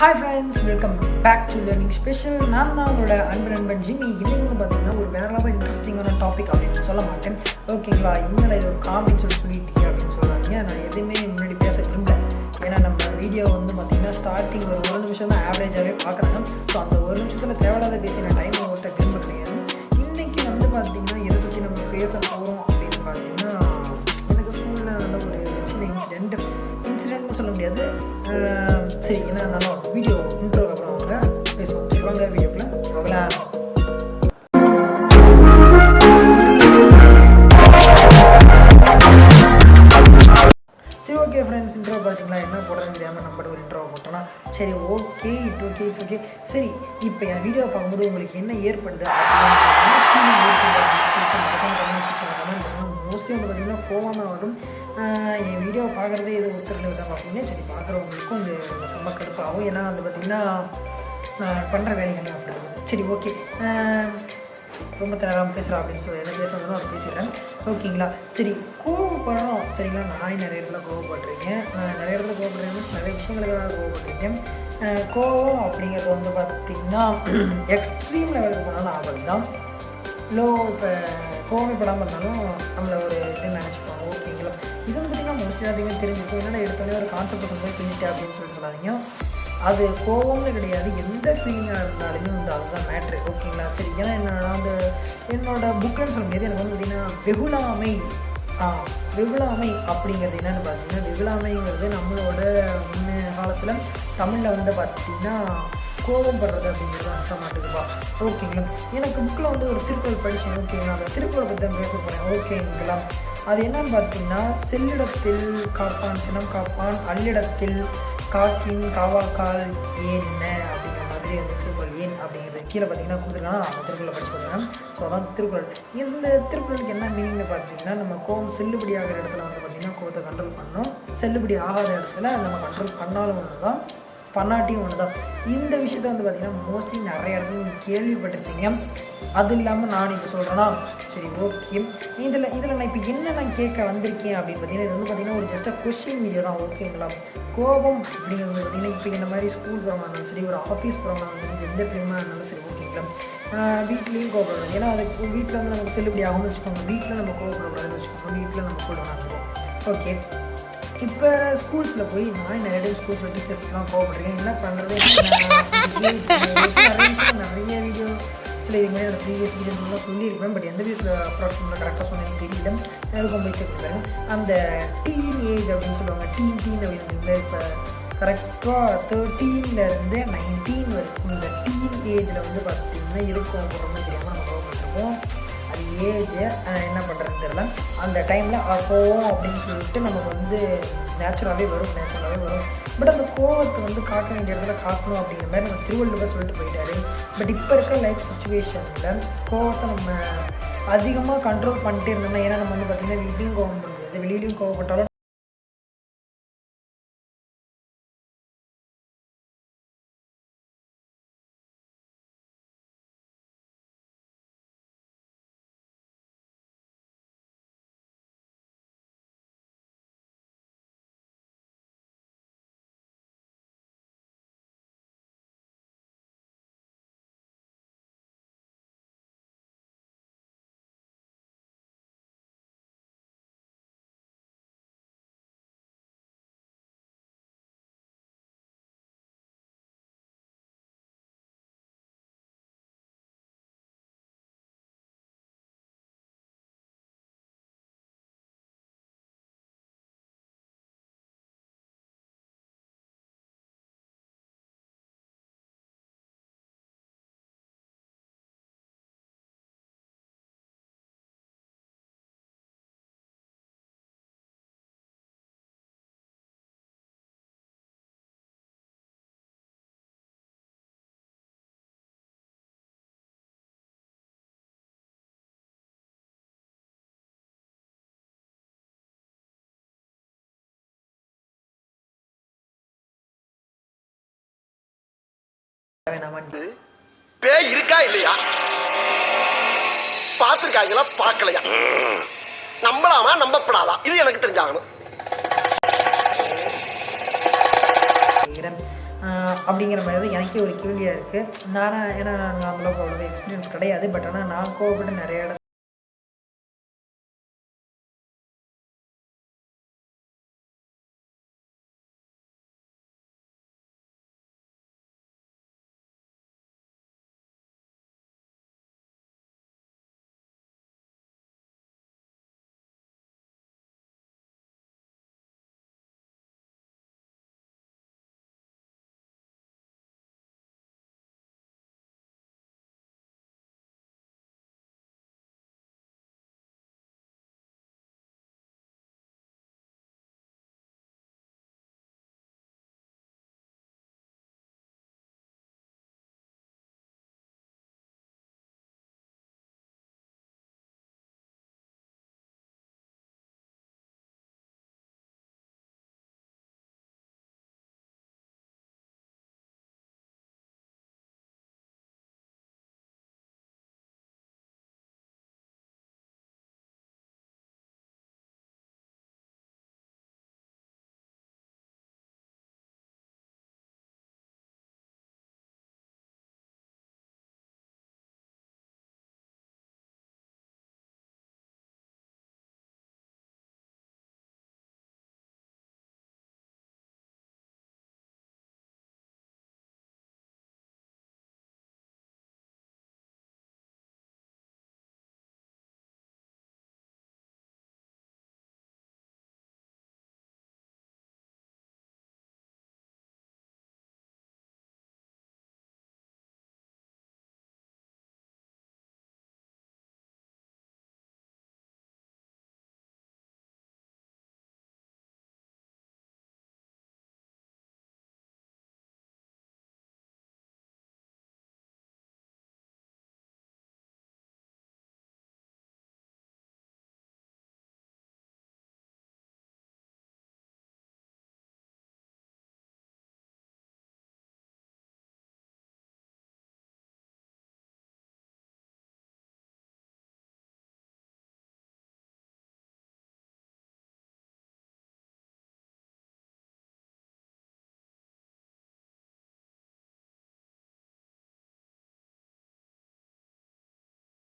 Hi friends welcome back to learning special நான் தான் உங்களோட அன்பு நண்பன் ஜிம்மி. இன்னைக்கு வந்து பார்த்தீங்கன்னா ஒரு வேற லெவல் இன்ட்ரெஸ்டிங்கான டாபிக் அப்படின்னு சொல்ல மாட்டேன். ஓகேங்களா இன்னும் இது ஒரு காமெடி சொல்லி சொல்லிட்டீங்க அப்படின்னு சொல்கிறாங்க நான் எதுவுமே முன்னாடி பேச விரும்பல. ஏன்னா நம்ம வீடியோ வந்து பார்த்தீங்கன்னா ஸ்டார்டிங் ஒரு ஒரு நிமிஷம் தான் ஆவரேஜாகவே பார்க்குறாங்க ஸோ அந்த ஒரு நிமிஷத்தில் தேவையில்லாத பேசின டைம் ஒருத்த திரும்ப கிடையாது இன்றைக்கி வந்து பார்த்தீங்கன்னா எதை பற்றி நம்ம பேச போகிறோம் அப்படின்னு பார்த்தீங்கன்னா எனக்கு ஸ்கூலில் நடந்த ஒரு சின்ன இன்சிடென்ட் இன்சிடென்ட்னு சொல்ல முடியாது. சரி என்ன இருந்தாலும் வீடியோ இன்ட்ரோக்கு அப்புறம் அவங்க பேசுவோம். சரி வாங்க வீடியோக்குள்ள போகலாம் சரி ஓகே ஃப்ரெண்ட்ஸ் இன்ட்ரோ பார்த்தீங்களா என்ன போடுறதுன்னு தெரியாமல் நம்ம ஒரு இன்ட்ரோ போட்டோம்னா சரி okay it okay it's okay சரி இப்போ என் வீடியோ பார்க்கும்போது உங்களுக்கு என்ன ஏற்படுது மோஸ்ட்லி வந்து பார்த்தீங்கன்னா கோவமாக வரும் என் வீடியோ பார்க்குறதே இது ஒருத்தர் விட்டாங்க அப்படின்னு சரி பார்க்குறவங்களுக்கும் இது ரொம்ப கடுப்பாகும் ஏன்னா வந்து பார்த்திங்கன்னா நான் பண்ணுற வேலைகள் அப்படி சரி ஓகே ரொம்ப தேவையாமல் பேசுகிறா அப்படின்னு சொல்லி என்ன பேசுறதுனோ அதை பேசிடுறேன். ஓகேங்களா? சரி கோவப்படணும் சரிங்களா? நானே நிறைய இடத்துல கோவப்பட்டிருக்கேன். நிறைய இடத்துல கோவப்படுறேன். நிறைய விஷயங்களுக்காக கோவப்பட்டிருக்கேன். கோவம் அப்படிங்கிறது வந்து பார்த்திங்கன்னா எக்ஸ்ட்ரீம் லெவலுக்கு போனாலும் ஆபத்து தான். லோ இப்போ கோவப்படாமல் இருந்தாலும் நம்மளை ஒரு இது நினச்சி ஓகேங்களா? இது வந்து பார்த்திங்கன்னா மோஸ்ட்லி அதிகமாக தெரிஞ்சுக்கும் என்னடா எடுத்தோடனே ஒரு கான்செப்ட் கொண்டு போய் சொல்லிட்டேன் அப்படின்னு சொல்லி சொல்லாதீங்க. அது கோவம்னு கிடையாது எந்த ஃபீலிங்காக இருந்தாலுமே வந்து அதுதான் மேட்ரு ஓகேங்களா? சரி ஏன்னா என்னோட அந்த என்னோட புக்குன்னு சொல்லும்போது எனக்கு வந்து பார்த்திங்கன்னா வெகுளாமை ஆ வெகுளாமை அப்படிங்கிறது என்னென்னு பார்த்தீங்கன்னா வெகுளாமைங்கிறது நம்மளோட முன்ன காலத்தில் தமிழில் வந்து பார்த்திங்கன்னா கோபப்படுறது அப்படிங்கிறது அர்த்தம் மாட்டுக்குப்பா ஓகேங்களா? எனக்கு புக்கில் வந்து ஒரு திருக்குறள் படித்தேன் ஓகேங்களா? அந்த திருக்குறளை பற்றி தான் பேச போகிறேன் ஓகேங்களா? அது என்னன்னு பார்த்தீங்கன்னா செல்லிடத்தில் காப்பான் சினம் காப்பான் அல்லிடத்தில் காக்கின் காவாக்கால் என்ன அப்படிங்கிற மாதிரி அந்த திருக்குறள் ஏன் அப்படிங்கிறது கீழே பார்த்தீங்கன்னா கொடுத்துருக்காங்க. அந்த திருக்குறளை படிச்சு கொடுக்குறேன் ஸோ அதான் திருக்குறள். இந்த திருக்குறளுக்கு என்ன மீனிங்னு பார்த்தீங்கன்னா நம்ம கோவம் செல்லுபடி ஆகிற இடத்துல வந்து பார்த்தீங்கன்னா கோவத்தை கண்ட்ரோல் பண்ணணும். செல்லுபடி ஆகாத இடத்துல நம்ம கண்ட்ரோல் பண்ணாலும் ஒன்று தான் பண்ணாட்டியும் ஒன்று தான் இந்த விஷயத்த வந்து பார்த்தீங்கன்னா மோஸ்ட்லி நிறைய இடத்துல நீங்கள் கேள்விப்பட்டிருப்பீங்க. அது இல்லாமல் நான் இப்போ சொல்கிறேன்னா சரி ஓகே இதில் இதில் நான் இப்போ என்ன நான் கேட்க வந்திருக்கேன் அப்படின்னு பார்த்தீங்கன்னா இது வந்து பார்த்தீங்கன்னா ஒரு ஜஸ்ட் கொஷின் வீடியோ தான் ஓகேங்களா கோபம் அப்படிங்கிறது பார்த்தீங்கன்னா இப்போ இந்த மாதிரி ஸ்கூல் போகிறவங்க இருந்தாலும் சரி ஒரு ஆஃபீஸ் போகிறவங்க இருந்தாலும் எந்த பிள்ளைமா இருந்தாலும் சரி ஓகேங்களா வீட்லேயும் கோபப்படணும் ஏன்னா அது வீட்டில் வந்து நமக்கு செல்லுபடி ஆகும்னு வச்சுக்கோங்க வீட்டில் நம்ம கோபப்படக்கூடாதுன்னு வச்சுக்கோங்க வீட்டில் நம்ம கூட ஓகே இப்போ ஸ்கூல்ஸில் போய் நான் நிறைய டைம் ஸ்கூல்ஸில் டீச்சர்ஸ்லாம் கோவப்படுறேன் என்ன பண்ணுறது நிறைய வீடியோ சில இது மாதிரி அந்த ப்ரீவியஸ் வீடியோஸ்லாம் சொல்லியிருப்பேன் பட் எந்த வீட்டில் அப்ராக்ஸ் பண்ண கரெக்டாக சொன்னேன்னு தெரியல. யாருக்கும் போய் செக் பண்ணுறேன் அந்த டீன் ஏஜ் அப்படின்னு சொல்லுவாங்க டீன் டீன் அப்படின்னு இப்போ கரெக்டாக தேர்ட்டீன்லேருந்து நைன்டீன் வரைக்கும் இந்த டீன் ஏஜில் வந்து பார்த்திங்கன்னா இருக்கும் ரொம்ப தெரியாமல் நம்ம கோவப்பட்டிருப்போம் அது ஏஜ் என்ன பண்ணுறதுன்னு தெரியல. அந்த டைமில் கோவம் அப்படின்னு சொல்லிட்டு நமக்கு வந்து நேச்சுரலாகவே வரும் நேச்சுரலாகவே வரும். பட் அந்த கோவத்தை வந்து காட்ட வேண்டிய இடத்துல காட்டணும் அப்படிங்கிற மாதிரி நம்ம திருவள்ளுவர் சொல்லிட்டு போயிட்டாரு. பட் இப்போ இருக்கிற லைஃப் சுச்சுவேஷனில் கோவத்தை நம்ம அதிகமாக கண்ட்ரோல் பண்ணிட்டே இருந்தோம்னா ஏன்னா நம்ம வந்து பார்த்திங்கன்னா வீட்லேயும் கோவம் பண்ணுறது வெளியிலையும் கோவப்பட்டாலும் வேணாமான்னு பேய் இருக்கா இல்லையா? பார்த்துருக்காங்களா பார்க்கலையா? நம்பலாமா நம்பப்படாதா? இது எனக்கு தெரிஞ்சாகணும். அப்படிங்கிற மாதிரி தான் எனக்கே ஒரு கேள்வியாக இருக்குது நானா ஏன்னா நான் அவ்வளோக்கு அவ்வளோ எக்ஸ்பீரியன்ஸ் கிடையாது. பட் ஆனால் நான் கோவப்பட்டு நிறைய இடம்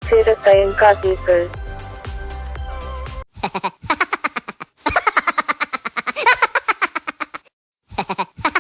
சேர தயங்காதீர்கள் ha ha ha